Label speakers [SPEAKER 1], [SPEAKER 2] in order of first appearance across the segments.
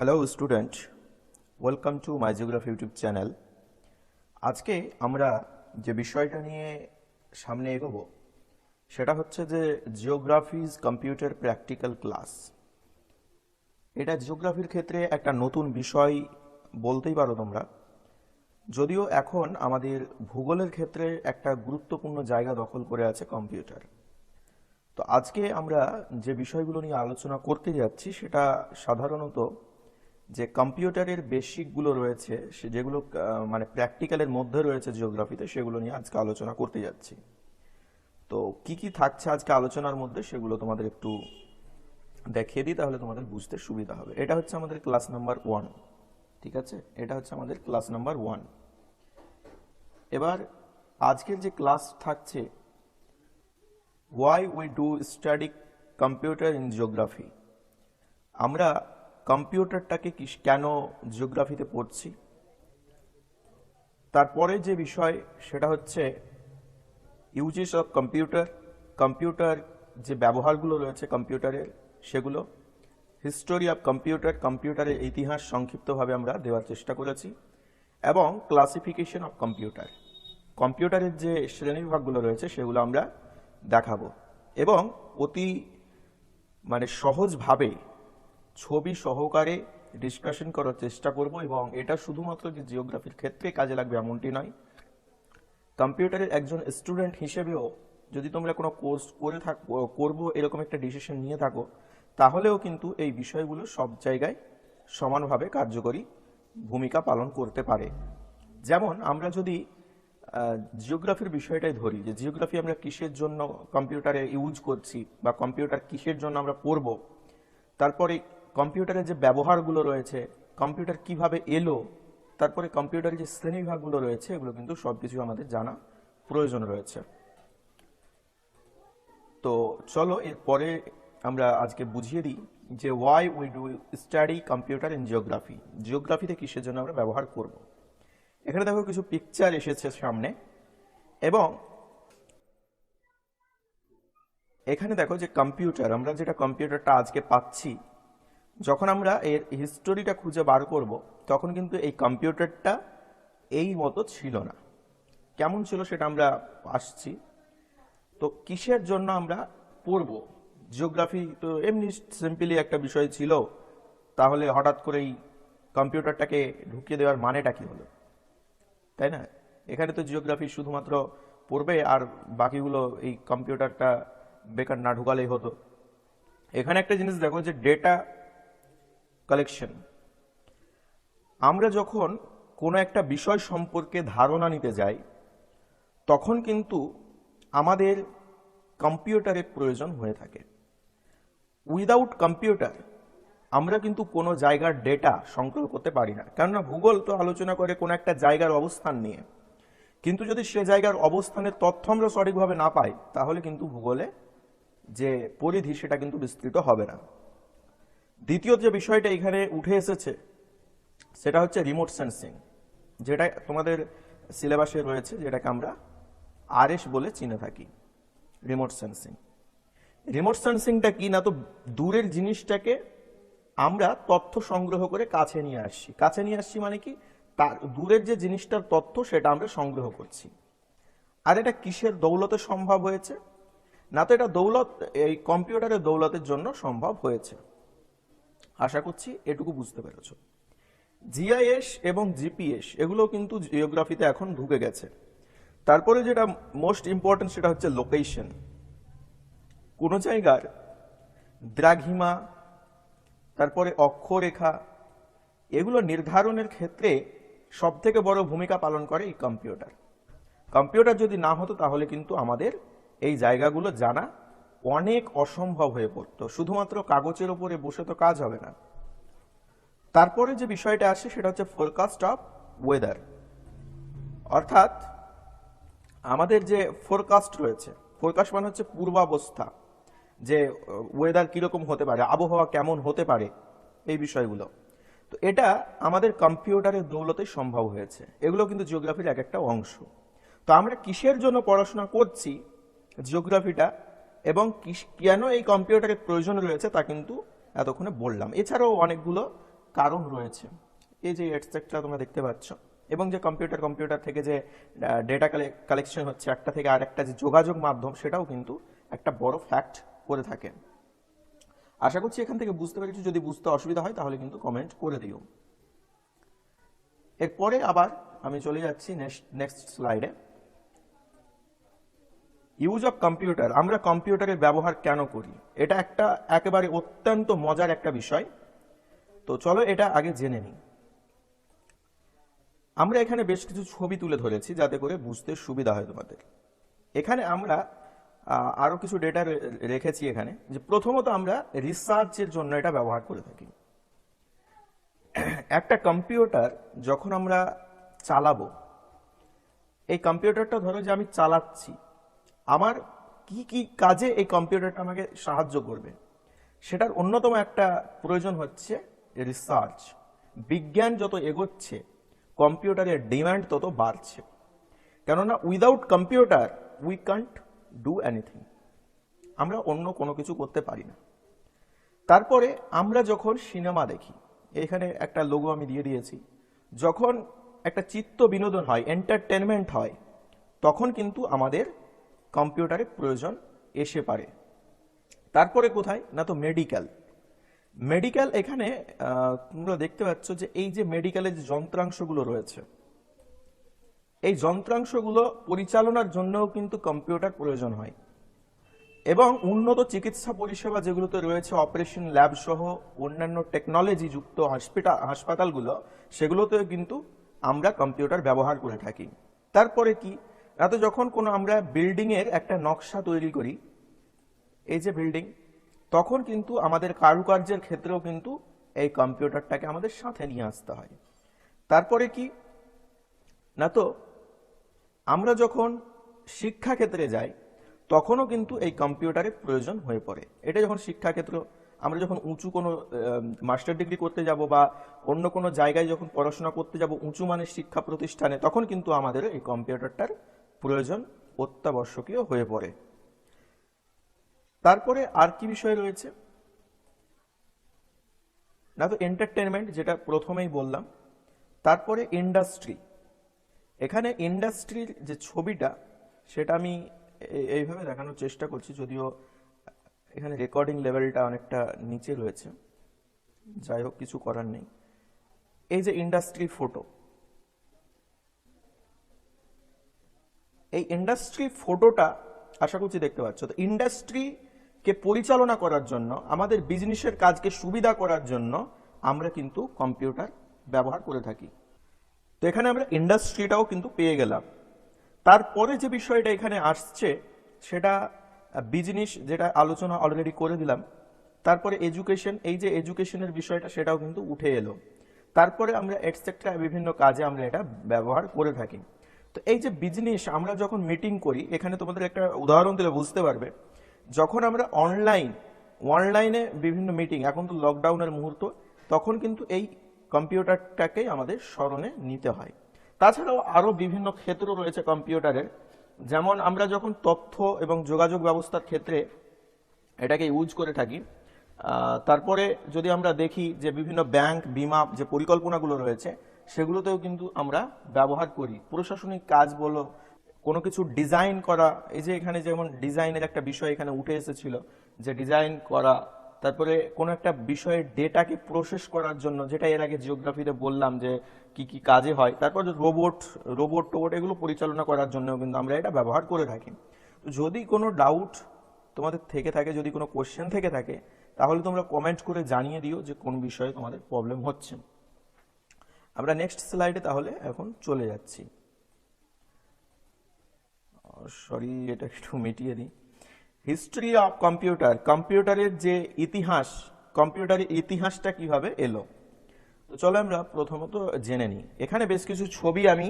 [SPEAKER 1] Hello student welcome to my geography YouTube channel আজকে আমরা যে বিষয়টা নিয়ে সামনে এগোবো, সেটা হচ্ছে যে জিওগ্রাফিজ কম্পিউটার প্র্যাকটিক্যাল ক্লাস এটা জিওগ্রাফির ক্ষেত্রে একটা নতুন বিষয় বলতেই পারো তোমরা। যদিও এখন আমাদের ভূগোলের ক্ষেত্রে একটা গুরুত্বপূর্ণ জায়গা দখল করে আছে কম্পিউটার। তো আজকে আমরা যে বিষয়গুলো নিয়ে আলোচনা করতে যাচ্ছি, সেটা সাধারণত যে কম্পিউটারের বেসিকগুলো রয়েছে, সে যেগুলো মানে প্র্যাকটিক্যালের মধ্যে রয়েছে জিওগ্রাফিতে, সেগুলো নিয়ে আজকে আলোচনা করতে যাচ্ছি। তো কি কি থাকছে আজকে আলোচনার মধ্যে সেগুলো তোমাদের একটু দেখিয়ে দিই, তাহলে তোমাদের বুঝতে সুবিধা হবে। এটা হচ্ছে আমাদের ক্লাস নাম্বার ওয়ান, ঠিক আছে? এটা হচ্ছে আমাদের ক্লাস নাম্বার ওয়ান। এবার আজকের যে ক্লাস থাকছে why we do study computer in geography আমরা কম্পিউটারটাকে কেন জিওগ্রাফিতে পড়ছি? তারপরে যে বিষয়, সেটা হচ্ছে ইউজেস অফ কম্পিউটার কম্পিউটার যে ব্যবহারগুলো রয়েছে কম্পিউটারের সেগুলো হিস্টোরি অফ কম্পিউটার কম্পিউটারের ইতিহাস সংক্ষিপ্তভাবে আমরা দেওয়ার চেষ্টা করেছি, এবং ক্লাসিফিকেশন অফ কম্পিউটার কম্পিউটারের যে শ্রেণীবিভাগগুলো রয়েছে, সেগুলো আমরা দেখাবো। এবং অতি মানে সহজভাবে ছবি সহকারে ডিসকাশন করার চেষ্টা করব এবং এটা শুধুমাত্র যে জিওগ্রাফির ক্ষেত্রে কাজে লাগবে এমনটি নয়। কম্পিউটারের একজন স্টুডেন্ট হিসেবেও যদি তোমরা কোনো কোর্স করে থাক করব, এরকম একটা ডিসিশন নিয়ে থাকো, তাহলেও কিন্তু এই বিষয়গুলো সব জায়গায় সমানভাবে কার্যকরী ভূমিকা পালন করতে পারে। যেমন আমরা যদি জিওগ্রাফির বিষয়টাই ধরি, যে জিওগ্রাফি আমরা কিসের জন্য কম্পিউটারে ইউজ করছি বা কম্পিউটার কিসের জন্য আমরা পড়ব, তারপরে কম্পিউটারের যে ব্যবহারগুলো রয়েছে, কম্পিউটার কীভাবে এলো, তারপরে কম্পিউটারের যে শ্রেণীবিভাগগুলো রয়েছে, এগুলো কিন্তু সবকিছু আমাদের জানা প্রয়োজন রয়েছে। তো চলো এরপরে আমরা আজকে বুঝিয়ে দিই যে why we do study computer in geography জিওগ্রাফিতে কিসের জন্য আমরা ব্যবহার করব? এখানে দেখো কিছু পিকচার এসেছে সামনে, এবং এখানে দেখো যে কম্পিউটার আমরা যেটা কম্পিউটারটা আজকে পাচ্ছি যখন আমরা এর হিস্টোরিটা খুঁজে বার করব, তখন কিন্তু এই কম্পিউটারটা এই মতো ছিল না। কেমন ছিল সেটা আমরা আসছি। তো কিসের জন্য আমরা পড়ব? জিওগ্রাফি তো এমনি সিম্পলি একটা বিষয় ছিল। তাহলে হঠাৎ করেই কম্পিউটারটাকে ঢুকিয়ে দেওয়ার মানেটা কি হলো? তাই না? এখানে তো জিওগ্রাফি শুধুমাত্র পড়বে আর বাকিগুলো এই কম্পিউটারটা বেকার না ঢুকালেই হতো। এখানে একটা জিনিস দেখো যে ডেটা কালেকশন আমরা যখন কোনো একটা বিষয় সম্পর্কে ধারণা নিতে যাই, তখন কিন্তু আমাদের কম্পিউটারের প্রয়োজন হয়ে থাকে। উইদাউট কম্পিউটার আমরা কিন্তু কোনো জায়গার ডেটা সংগ্রহ করতে পারি না। কেননা ভূগোল তো আলোচনা করে কোনো একটা জায়গার অবস্থান নিয়ে। কিন্তু যদি সে জায়গার অবস্থানের তথ্য আমরা সঠিকভাবে না পাই, তাহলে কিন্তু ভূগোলে যে পরিধি সেটা কিন্তু বিস্তৃত হবে না। দ্বিতীয় যে বিষয়টা এখানে উঠে এসেছে, সেটা হচ্ছে রিমোট সেন্সিং যেটা তোমাদের সিলেবাসে রয়েছে, যেটাকে আমরা আরএস বলে চিনে থাকি রিমোট সেন্সিং রিমোট সেন্সিংটা কি না তো দূরের জিনিসটাকে আমরা তথ্য সংগ্রহ করে কাছে নিয়ে আসছি। কাছে নিয়ে আসছি মানে কি? তার দূরের যে জিনিসটার তথ্য, সেটা আমরা সংগ্রহ করছি। আর এটা কিসের দৌলতে সম্ভব হয়েছে? না তো এটা দৌলত, এই কম্পিউটারের দৌলতের জন্য সম্ভব হয়েছে। আশা করছি এটুকু বুঝতে পেরেছ। জিআইএস এবং জিপিএস, এগুলো কিন্তু জিওগ্রাফিতে এখন ঢুকে গেছে। তারপরে যেটা মোস্ট ইম্পর্টেন্ট সেটা হচ্ছে লোকেশন কোনো জায়গার দ্রাঘিমা, তারপরে অক্ষরেখা, এগুলো নির্ধারণের ক্ষেত্রে সব থেকে বড় ভূমিকা পালন করে এই কম্পিউটার কম্পিউটার যদি না হতো তাহলে কিন্তু আমাদের এই জায়গাগুলো জানা অনেক অসম্ভব হয়ে পড়তো। শুধুমাত্র কাগজের উপরে বসে তো কাজ হবে না। তারপরে যে বিষয়টা আসে সেটা হচ্ছে ফোরকাস্ট অফ ওয়েদার অর্থাৎ আমাদের যে ফোরকাস্ট রয়েছে ফোরকাস্ট মানে হচ্ছে পূর্বাবস্থা, যে ওয়েদার কীরকম হতে পারে, আবহাওয়া কেমন হতে পারে, এই বিষয়গুলো। তো এটা আমাদের কম্পিউটারের দৌলতে সম্ভব হয়েছে। এগুলো কিন্তু জিওগ্রাফির এক একটা অংশ। তো আমরা কিসের জন্য পড়াশোনা করছি? জিওগ্রাফিটা এবং কেন এই কম্পিউটারের প্রয়োজন রয়েছে তা কিন্তু এতক্ষণে বললাম। এছাড়াও অনেকগুলো কারণ রয়েছে। এই যে এটসেট্রা তোমরা দেখতে পাচ্ছ এবং যে কম্পিউটার কম্পিউটার থেকে যে ডেটা কালেকশন হচ্ছে, একটা থেকে আর একটা যে যোগাযোগ মাধ্যম, সেটাও কিন্তু একটা বড় ফ্যাক্ট করে থাকে। আশা করছি এখান থেকে বুঝতে পেরেছি। যদি বুঝতে অসুবিধা হয়, তাহলে কিন্তু কমেন্ট করে দিও। এরপরে আবার আমি চলে যাচ্ছি নেক্সট নেক্সট স্লাইডে ইউজ অফ কম্পিউটার আমরা কম্পিউটারের ব্যবহার কেন করি? এটা একটা একেবারে অত্যন্ত মজার একটা বিষয়। তো চলো এটা আগে জেনে নিই। আমরা এখানে বেশ কিছু ছবি তুলে ধরেছি যাতে করে বুঝতে সুবিধা হয় তোমাদের। এখানে আমরা আরও কিছু ডেটা রেখেছি এখানে যে প্রথমত আমরা রিসার্চের জন্য এটা ব্যবহার করে থাকি। একটা কম্পিউটার যখন আমরা চালাবো, এই কম্পিউটারটা ধরো যে আমি চালাচ্ছি আমার কি কি কাজে এই কম্পিউটারটা আমাকে সাহায্য করবে? সেটার অন্যতম একটা প্রয়োজন হচ্ছে রিসার্চ বিজ্ঞান যত এগোচ্ছে, কম্পিউটারের ডিমান্ড তত বাড়ছে। কেননা without computer we can't do anything আমরা অন্য কোনো কিছু করতে পারি না। তারপরে আমরা যখন সিনেমা দেখি, এখানে একটা লোগো আমি দিয়ে দিয়েছি। যখন একটা চিত্ত বিনোদন হয় এন্টারটেনমেন্ট হয়, তখন কিন্তু আমাদের কম্পিউটারের প্রয়োজন এসে পারে। তারপরে কোথায়? না তো মেডিকেল মেডিকেল এখানে তোমরা দেখতে পাচ্ছ যে এই যে মেডিকেলের যে যন্ত্রাংশগুলো রয়েছে, এই যন্ত্রাংশগুলো পরিচালনার জন্যও কিন্তু কম্পিউটার প্রয়োজন হয়। এবং উন্নত চিকিৎসা পরিষেবা যেগুলোতে রয়েছে অপারেশন ল্যাব সহ অন্যান্য টেকনোলজি যুক্ত হসপিটাল হাসপাতালগুলো, সেগুলোতেও কিন্তু আমরা কম্পিউটার ব্যবহার করে থাকি। তারপরে কি? না তো যখন কোনো আমরা বিল্ডিং এর একটা নকশা তৈরি করি, এই যে বিল্ডিং তখন কিন্তু আমাদের কারুকার্যের ক্ষেত্রেও কিন্তু এই কম্পিউটারটাকে আমাদের সাথে নিয়ে আসতে হয়। তারপরে কি? না তো, আমরা যখন শিক্ষাক্ষেত্রে যাই, তখনও কিন্তু এই কম্পিউটারের প্রয়োজন হয়ে পড়ে। এটা যখন শিক্ষাক্ষেত্র, আমরা যখন উঁচু কোনো মাস্টার ডিগ্রি করতে যাব বা অন্য কোনো জায়গায় যখন পড়াশোনা করতে যাব উঁচু মানের শিক্ষা প্রতিষ্ঠানে, তখন কিন্তু আমাদের এই কম্পিউটারটার প্রয়োজন অত্যাবশ্যকীয় হয়ে পড়ে। তারপরে আর কি বিষয় রয়েছে? না তো এন্টারটেনমেন্ট যেটা প্রথমেই বললাম, তারপরে ইন্ডাস্ট্রি এখানে ইন্ডাস্ট্রির যে ছবিটা, সেটা আমি এইভাবে দেখানোর চেষ্টা করছি, যদিও এখানে রেকর্ডিং লেভেলটা অনেকটা নিচে রয়েছে। যাই হোক, কিছু করার নেই। এই যে ইন্ডাস্ট্রি ফটো এই ইন্ডাস্ট্রি ফটোটা আশা করছি দেখতে পাচ্ছ। তো ইন্ডাস্ট্রিকে পরিচালনা করার জন্য, আমাদের বিজনেসের কাজকে সুবিধা করার জন্য আমরা কিন্তু কম্পিউটার ব্যবহার করে থাকি। তো এখানে আমরা ইন্ডাস্ট্রিটাও কিন্তু পেয়ে গেলাম। তারপরে যে বিষয়টা এখানে আসছে, সেটা বিজনেস যেটা আলোচনা অলরেডি করে দিলাম, তারপরে এডুকেশন এই যে এডুকেশনের বিষয়টা সেটাও কিন্তু উঠে এলো। তারপরে আমরা এটসেট্রা বিভিন্ন কাজে আমরা এটা ব্যবহার করে থাকি। তো এই যে বিজনেস আমরা যখন মিটিং করি, এখানে তোমাদের একটা উদাহরণ দিলে বুঝতে পারবে। যখন আমরা অনলাইন অনলাইনে বিভিন্ন মিটিং এখন তো লকডাউনের মুহূর্ত, তখন কিন্তু এই কম্পিউটারটাকেই আমাদের স্মরণে নিতে হয়। তাছাড়াও আরও বিভিন্ন ক্ষেত্র রয়েছে কম্পিউটারের যেমন আমরা যখন তথ্য এবং যোগাযোগ ব্যবস্থার ক্ষেত্রে এটাকে ইউজ করে থাকি তারপরে যদি আমরা দেখি যে বিভিন্ন ব্যাংক বিমা যে পরিকল্পনাগুলো রয়েছে সেগুলোতেও কিন্তু আমরা ব্যবহার করি। প্রশাসনিক কাজ বলো, কোনো কিছু ডিজাইন করা, এই যে এখানে যেমন ডিজাইনের একটা বিষয় এখানে উঠে এসেছিল, যে ডিজাইন করা, তারপরে কোনো একটা বিষয়ের ডেটাকে প্রসেস করার জন্য, যেটা এর আগে জিওগ্রাফিতে বললাম যে কি কি কাজে হয়, তারপর রোবট রোবট টোবট এগুলো পরিচালনা করার জন্য কিন্তু আমরা এটা ব্যবহার করে থাকি। তো যদি কোনো ডাউট তোমাদের থেকে থাকে, যদি কোনো কোশ্চেন থেকে থাকে, তাহলে তোমরা কমেন্ট করে জানিয়ে দিও যে কোন বিষয়ে তোমাদের প্রবলেম হচ্ছে। আমরা নেক্সট স্লাইডে তাহলে এখন চলে যাচ্ছি। সরি এটা একটু মিটিয়ে দিই। হিস্ট্রি অফ কম্পিউটার কম্পিউটারের যে ইতিহাস কম্পিউটারের ইতিহাসটা কীভাবে এলো? তো চলো আমরা প্রথমত জেনে নিই। এখানে বেশ কিছু ছবি আমি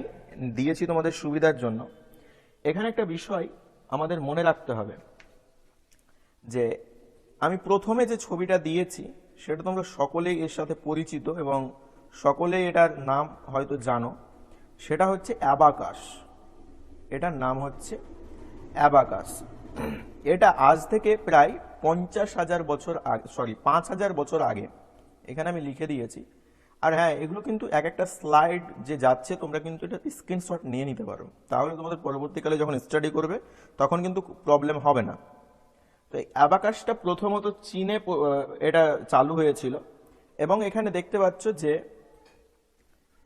[SPEAKER 1] দিয়েছি তোমাদের সুবিধার জন্য। এখানে একটা বিষয় আমাদের মনে রাখতে হবে, যে আমি প্রথমে যে ছবিটা দিয়েছি, সেটা তোমরা সকলেই এর সাথে পরিচিত এবং সকলেই এটার নাম হয়তো জানো। সেটা হচ্ছে অ্যাবাকাস। এটার নাম হচ্ছে অ্যাবাকাস। এটা আজ থেকে প্রায় পঞ্চাশ হাজার বছর আগে সরি পাঁচ হাজার বছর আগে, এখানে আমি লিখে দিয়েছি। আর হ্যাঁ এগুলো কিন্তু এক একটা স্লাইড যে যাচ্ছে, তোমরা কিন্তু এটা স্ক্রিনশট নিয়ে নিতে পারো। তাহলে তোমাদের পরবর্তীকালে যখন স্টাডি করবে, তখন কিন্তু প্রবলেম হবে না। তো অ্যাবাকাসটা প্রথমত চীনে এটা চালু হয়েছিল। এবং এখানে দেখতে পাচ্ছ যে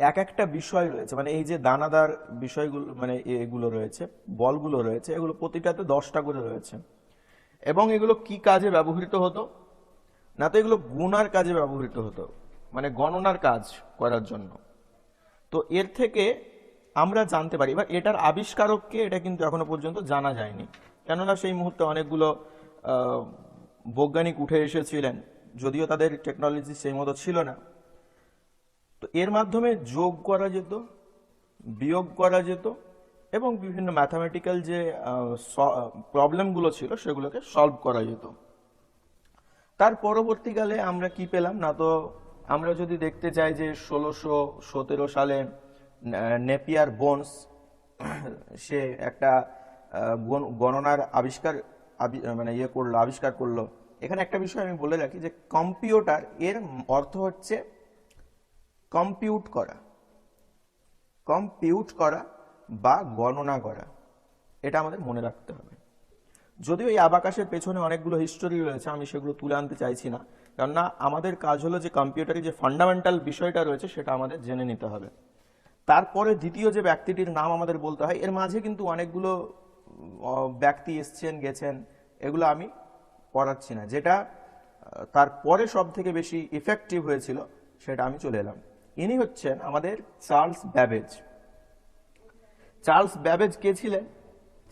[SPEAKER 1] এক একটা বিষয় রয়েছে মানে এই যে দানাদার বিষয়গুলো মানে এগুলো রয়েছে, বলগুলো রয়েছে, এগুলো প্রতিটাতে দশটা করে রয়েছে। এবং এগুলো কি কাজে ব্যবহৃত হতো? না তো এগুলো গুণার কাজে ব্যবহৃত হতো মানে গণনার কাজ করার জন্য। তো এর থেকে আমরা জানতে পারি এবার এটার আবিষ্কারককে এটা কিন্তু এখনও পর্যন্ত জানা যায়নি। কেননা সেই মুহূর্তে অনেকগুলো বৈজ্ঞানিক উঠে এসেছিলেন, যদিও তাদের টেকনোলজি সেই মতো ছিল না। তো এর মাধ্যমে যোগ করা যেত, বিয়োগ করা যেত এবং বিভিন্ন ম্যাথামেটিক্যাল যে প্রবলেমগুলো ছিল সেগুলোকে সলভ করা যেত। তার পরবর্তীকালে আমরা কি পেলাম? না তো আমরা যদি দেখতে চাই যে ষোলোশো সতেরো সালে নেপিয়ার বোনস সে একটা গণনার আবিষ্কার, আবি- মানে ইয়ে করল, আবিষ্কার করল। এখানে একটা বিষয় আমি বলে রাখি যে কম্পিউটার এর অর্থ হচ্ছে কম্পিউট করা। কম্পিউট করা বা গণনা করা, এটা আমাদের মনে রাখতে হবে। যদিও এই আবাকাশের পেছনে অনেকগুলো হিস্টোরি রয়েছে, আমি সেগুলো তুলে আনতে চাইছি না। কেননা আমাদের কাজ হলো যে কম্পিউটারে যে ফান্ডামেন্টাল বিষয়টা রয়েছে, সেটা আমাদের জেনে নিতে হবে। তারপরে দ্বিতীয় যে ব্যক্তিটির নাম আমাদের বলতে হয়, এর মাঝে কিন্তু অনেকগুলো ব্যক্তি এসছেন, গেছেন, এগুলো আমি পড়াচ্ছি না। যেটা তারপরে সব থেকে বেশি ইফেক্টিভ হয়েছিল, সেটা আমি চলে এলাম। ইনি হচ্ছেন আমাদের চার্লস ব্যাবেজ। চার্লস ব্যাবেজ কে ছিলেন?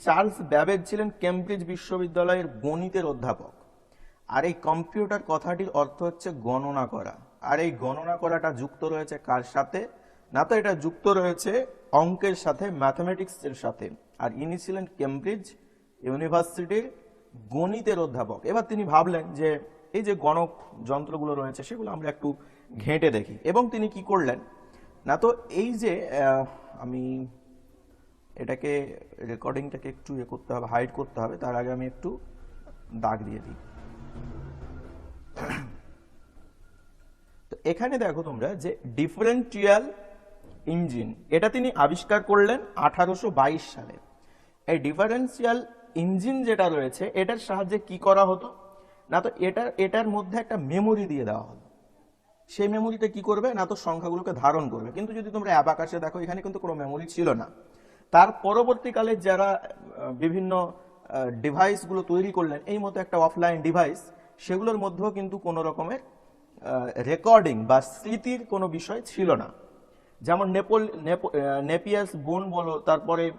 [SPEAKER 1] চার্লস ব্যাবেজ ছিলেন কেমব্রিজ বিশ্ববিদ্যালয়ের গণিতের অধ্যাপক। আর এই কম্পিউটার কথাটির অর্থ হচ্ছে গণনা করা। আর এই গণনা করাটা যুক্ত রয়েছে কার সাথে? না তো এটা যুক্ত রয়েছে অঙ্কের সাথে ম্যাথমেটিক্স এর সাথে। আর ইনি ছিলেন কেমব্রিজ ইউনিভার্সিটির গণিতের অধ্যাপক। এবার তিনি ভাবলেন যে এই যে গণক যন্ত্রগুলো রয়েছে, সেগুলো আমরা একটু ঘেঁটে দেখি। এবং তিনি কি করলেন? না তো এই যে আমি এটাকে রেকর্ডিংটাকে একটু ইয়ে করতে হবে, হাইড করতে হবে, তার আগে আমি একটু দাগ দিয়ে দিই। তো এখানে দেখো তোমরা যে ডিফারেন্টিয়াল ইঞ্জিন, এটা তিনি আবিষ্কার করলেন আঠারোশো বাইশ সালে। এই ডিফারেন্সিয়াল ইঞ্জিন যেটা রয়েছে, এটার সাহায্যে কি করা হতো? না তো এটার এটার মধ্যে একটা মেমোরি দিয়ে দেওয়া হলো সেই মেমোরিতে কি করবে? না তো সংখ্যাগুলোকে ধারণ করবে। কিন্তু যদি তোমরা অ্যাবাকাশে দেখো, এখানে কিন্তু কোনো মেমোরি ছিল না। তার পরবর্তীকালে যারা বিভিন্ন ডিভাইসগুলো তৈরি করলেন, এই মতো একটা অফলাইন ডিভাইস সেগুলোর মধ্যেও কিন্তু কোনো রকমের রেকর্ডিং বা স্মৃতির কোনো বিষয় ছিল না। যেমন নেপোল, নেপো- নেপিয়াস বোন বলো, তারপরে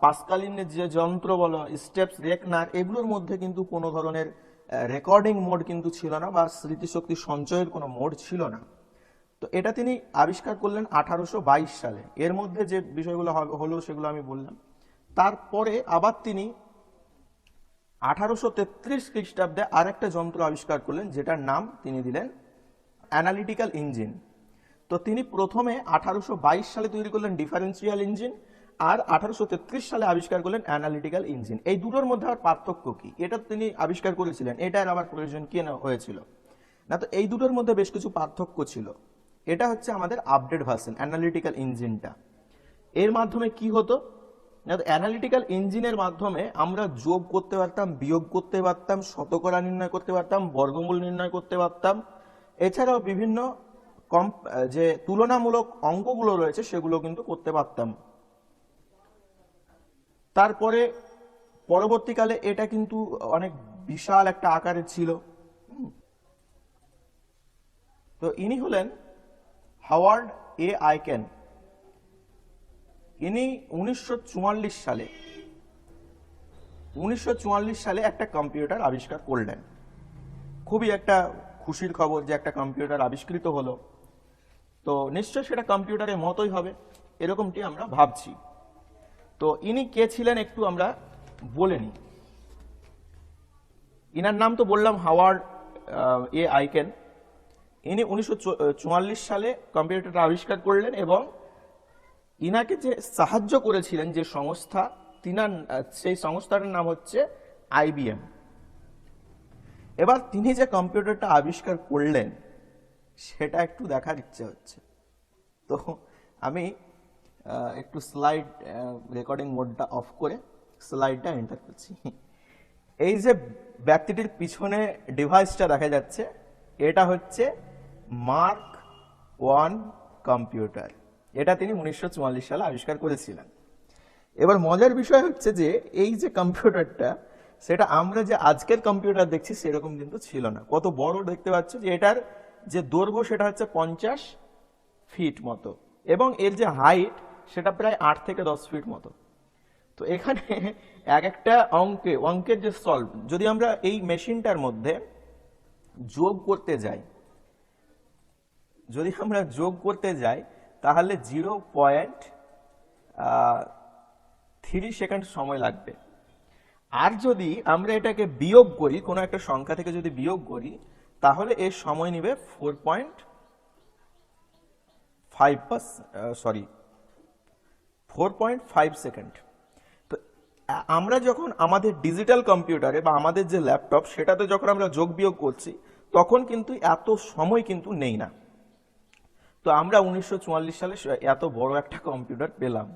[SPEAKER 1] পাসকালিনের যে যন্ত্র বলো, স্টেপস রেকনার, এগুলোর মধ্যে কিন্তু কোনো ধরনের রেকর্ডিং মোড কিন্তু ছিল না বা স্মৃতিশক্তি সঞ্চয়ের কোনো মোড ছিল না। তো এটা তিনি আবিষ্কার করলেন আঠারোশো বাইশ সালে। এর মধ্যে যে বিষয়গুলো হলো সেগুলো আমি বললাম। তারপরে আবার তিনি আঠারোশো তেত্রিশ খ্রিস্টাব্দে আরেকটা যন্ত্র আবিষ্কার করলেন, যেটার নাম তিনি দিলেন অ্যানালিটিক্যাল ইঞ্জিন তো তিনি প্রথমে আঠারোশো বাইশ সালে তৈরি করলেন ডিফারেন্সিয়াল ইঞ্জিন আর আঠারোশো তেত্রিশ সালে আবিষ্কার করলেন অ্যানালিটিক্যাল ইঞ্জিন। এই দুটোর মধ্যে আর পার্থক্য কি? এটা তিনি আবিষ্কার করেছিলেন, এটার আবার প্রয়োজন কি না হয়েছিল? না তো এই দুটোর মধ্যে বেশ কিছু পার্থক্য ছিল। এটা হচ্ছে আমাদের আপডেট ভার্সন অ্যানালিটিক্যাল ইঞ্জিনটা এর মাধ্যমে কি হতো? না তো অ্যানালিটিক্যাল ইঞ্জিনের মাধ্যমে আমরা যোগ করতে পারতাম, বিয়োগ করতে পারতাম, শতকরা নির্ণয় করতে পারতাম, বর্গমূল নির্ণয় করতে পারতাম। এছাড়াও বিভিন্ন কম যে তুলনামূলক অঙ্কগুলো রয়েছে, সেগুলো কিন্তু করতে পারতাম। তারপরে পরবর্তীকালে এটা কিন্তু অনেক বিশাল একটা আকারের ছিল। তো ইনি হলেন হাওয়ার্ড এ আইকেন ইনি উনিশশো চুয়াল্লিশ সালে, উনিশশো চুয়াল্লিশ সালে একটা কম্পিউটার আবিষ্কার করলেন। খুবই একটা খুশির খবর যে একটা কম্পিউটার আবিষ্কৃত হলো। তো নিশ্চয় সেটা কম্পিউটারের মতোই হবে, এরকমটি আমরা ভাবছি। তো ইনি কে ছিলেন একটু আমরা বলে নিই। ইনার নাম তো বললাম হাওয়ার্ড এ আইকেন। ইনি উনিশশো সালে কম্পিউটারটা আবিষ্কার করলেন এবং ইনাকে যে সাহায্য করেছিলেন যে সংস্থা, তিনার সেই সংস্থাটার নাম হচ্ছে আইবিএম এবার তিনি যে কম্পিউটারটা আবিষ্কার করলেন, সেটা একটু দেখার ইচ্ছে হচ্ছে। তো আমি একটু স্লাইড রেকর্ডিং মোডটা অফ করে স্লাইডটা এন্টার করছি। এই যে ব্যক্তিটির পিছনে ডিভাইসটা দেখা যাচ্ছে, এটা হচ্ছে মার্ক ওয়ান কম্পিউটার এটা তিনি উনিশশো চুয়াল্লিশ সালে আবিষ্কার করেছিলেন। এবার মজার বিষয় হচ্ছে যে, এই যে কম্পিউটারটা সেটা আমরা যে আজকের কম্পিউটার দেখছি, সেরকম কিন্তু ছিল না। কত বড় দেখতে পাচ্ছ যে, এটার যে দৈর্ঘ্য, সেটা হচ্ছে পঞ্চাশ ফিট মতো। এবং এর যে হাইট সেটা প্রায় আট থেকে দশ ফিট মতো। তো এখানে এক একটা অঙ্কে, অঙ্কের যে সলভ যদি আমরা এই মেশিনটার মধ্যে যোগ করতে যাই, যদি আমরা যোগ করতে যাই, তাহলে জিরো পয়েন্ট থ্রি সেকেন্ড সময় লাগবে। আর যদি আমরা এটাকে বিয়োগ করি, কোনো একটা সংখ্যা থেকে যদি বিয়োগ করি, তাহলে এর সময় নেবে four point five sorry four point five second তো আমরা যখন আমাদের ডিজিটাল কম্পিউটারে বা আমাদের যে ল্যাপটপ সেটাতে যখন আমরা যোগ বিয়োগ করছি, তখন কিন্তু এত সময় কিন্তু নেই না। তো আমরা উনিশশো চুয়াল্লিশ সালে এত বড় একটা কম্পিউটার পেলাম।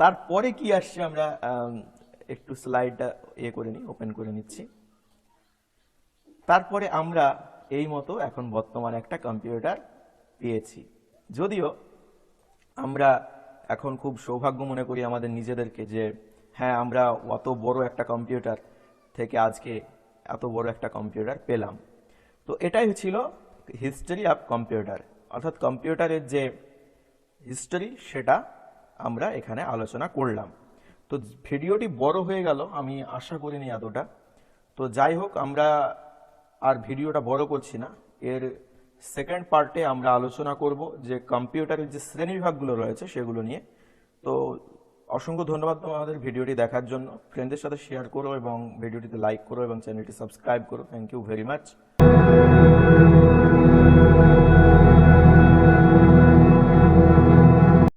[SPEAKER 1] তারপরে কি আসছে আমরা একটু স্লাইডটা ইয়ে করে নিই ওপেন করে নিচ্ছি। তারপরে আমরা এই মতো এখন বর্তমানে একটা কম্পিউটার পেয়েছি। যদিও আমরা এখন খুব সৌভাগ্য মনে করি আমাদের নিজেদেরকে যে হ্যাঁ আমরা অত বড় একটা কম্পিউটার থেকে আজকে এত বড় একটা কম্পিউটার পেলাম। তো এটাই ছিল হিস্টোরি অফ কম্পিউটার অর্থাৎ কম্পিউটারের যে হিস্টোরি সেটা আমরা এখানে আলোচনা করলাম। তো ভিডিওটি বড় হয়ে গেল, আমি আশা করিনি এতটা। তো যাই হোক, আমরা আর ভিডিওটা বড় করছি না। এর সেকেন্ড পার্টে আমরা আলোচনা করব যে কম্পিউটারের যে শ্রেণীবিভাগগুলো রয়েছে সেগুলো নিয়ে। তো অসংখ্য ধন্যবাদ তোমাদের ভিডিওটি দেখার জন্য। ফ্রেন্ডদের সাথে শেয়ার করো এবং ভিডিওটিতে লাইক করো এবং চ্যানেলটি সাবস্ক্রাইব করো। Thank you very much